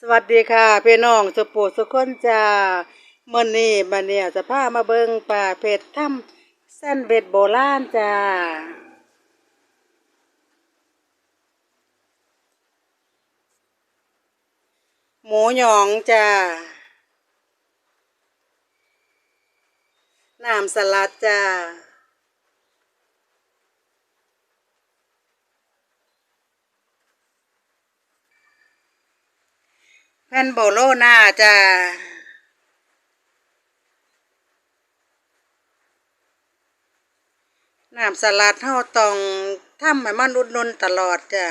สวัสดีค่ะพี่น้องสุปูสุกคนจ้ามื่อนี้บันเนี่ยจะพามาเบิงป่าเพชรถ้ำแซนเวดโบราณจ้าหมูหยองจ้าน้ำสลัดจ้า แผ่นโบโลนาจ้าน้ำสลัดเฮาต้องทำให้มันอุดนุนตลอดจ้า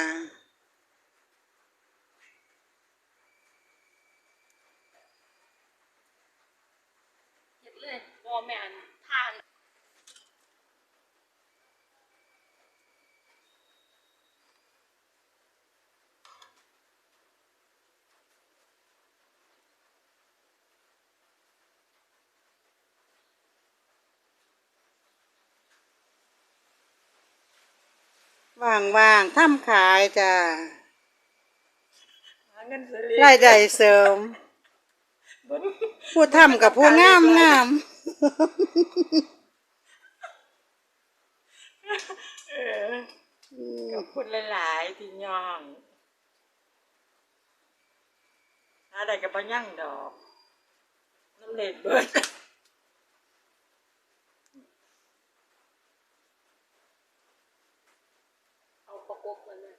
เฮ็ดเลยบ่แม่น ว่างๆทำขายจ้าหาเงินซื้อเลี้ยงรายได้เสริมผู้ทำกับผู้งามงามเออขอบคุณหลาย ๆ ที่ย่องหาได้ก็บ่ยั่งดอกน้ำเล็ดเบิด เอาประ กบมันน่ะ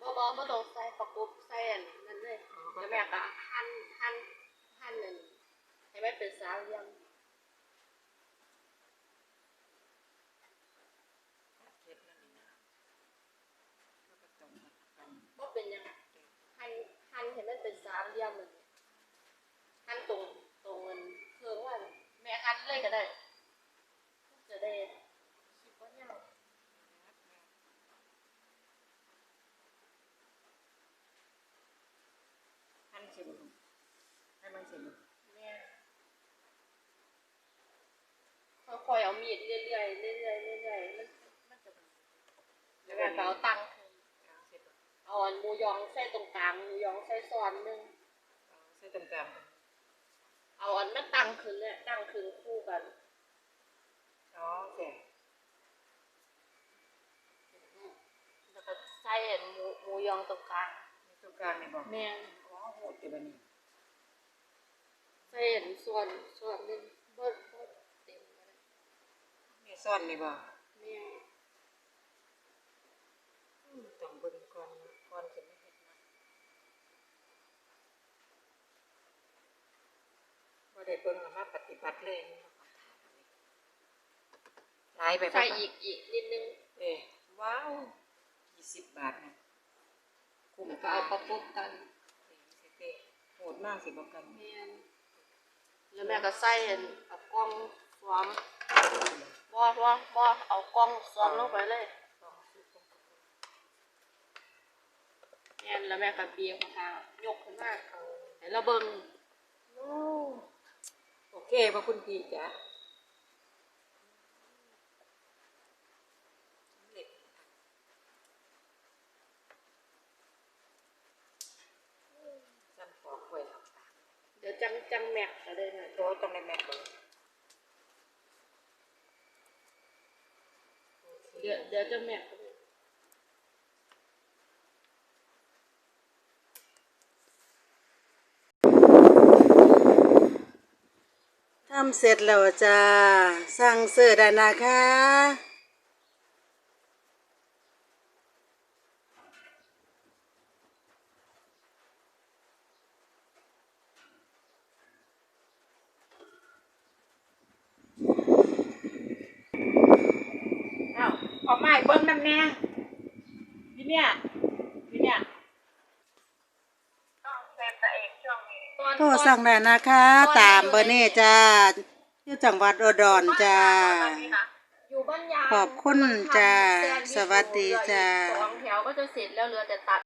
บ่บ่บ่ต้องใส่ประกบใส่อันนั้นเลยแล้วแม่ก็หั่นหั่นหั่นนั่นให้มันเป็นสามเหลี่ยมเฮ็ดนั่นนี่นะแล้วก็ต้องมาทำบ่เป็นหยังหั่นหั่นให้มันเป็นสามเหลี่ยมนั่นหั่นตรงตรงมันเทิงว่าแม่หั่นเลยก็ได้จะได้บ่ยาว หั่นเสร็จให้มันเสร็จแม่ค่อยๆเอามีดเรื่อยๆเรื่อยๆเรื่อยๆมันมันจะแล้วแม่ก็เอาตังค์ขึ้นเสร็จเอาอันหมูยองใส่ตรงกลางหมูยองใส่ซ้อนหนึงใส่ตรงกลางเอาอันมันตั้งขึ้นเลยตั้งขึ้นคู่กันอ๋อโอเคแล้วก็ใส่อันหมูหมูยองตรงกลางตรงกลางนี่บ่แม่ นอ๋อโหดอยู่บัดนี้ใส่อันส่วนส่วนหนึงบ่บ่เต็มก็ได้นี่ซ่อนนี่บ่แม่นอืมต้องเบิ่งก่อนนะก่อนสิมาเฮ็ดนะบ่ได้เบิ่งแล้วมาปฏิบัติเลยนะหลายไปปะใส่อีกอีกนิดนึงเอ้ว้าว20บาทนะคุ้มแล้วก็ค่า เอาประกบกัน โหดมากสิบอกกันแม่นแล้วแม่ก็ใส่อันเอากล้องสวมบ่บ่บ่เอากล้องสวมลงไปเลยแม่นแล้วแม่ก็เบียงข้างๆยกขึ้นมาให้เราเบิ่งโอ้โอเคพระคุณพี่จ้ะเล็กซ้ำปอกกล้วยเอาปาก เดี๋ยวจังจัง แม็กก็ได้นะโตต้องในแม่เบิ่งเดี๋ยวเดี๋ยวจังแม็กก็ได้ทำเสร็จแล้วจ้าสั่งเสื้อได้นะคะ อ้าวขอไม้เบิ่งน้ำแน่พี่เนี่ยพี่เนี่ยต้องเซฟตัวเองช่วงนี้ตอนโทรสั่งได้นะคะ ตามเบอร์นี้จ้าอยู่จังหวัดอุดรจ้า อยู่บ้านยางขอบคุณจ้า สวัสดีจ้า สองแถวก็จะเสร็จแล้วเหลือแต่ตัด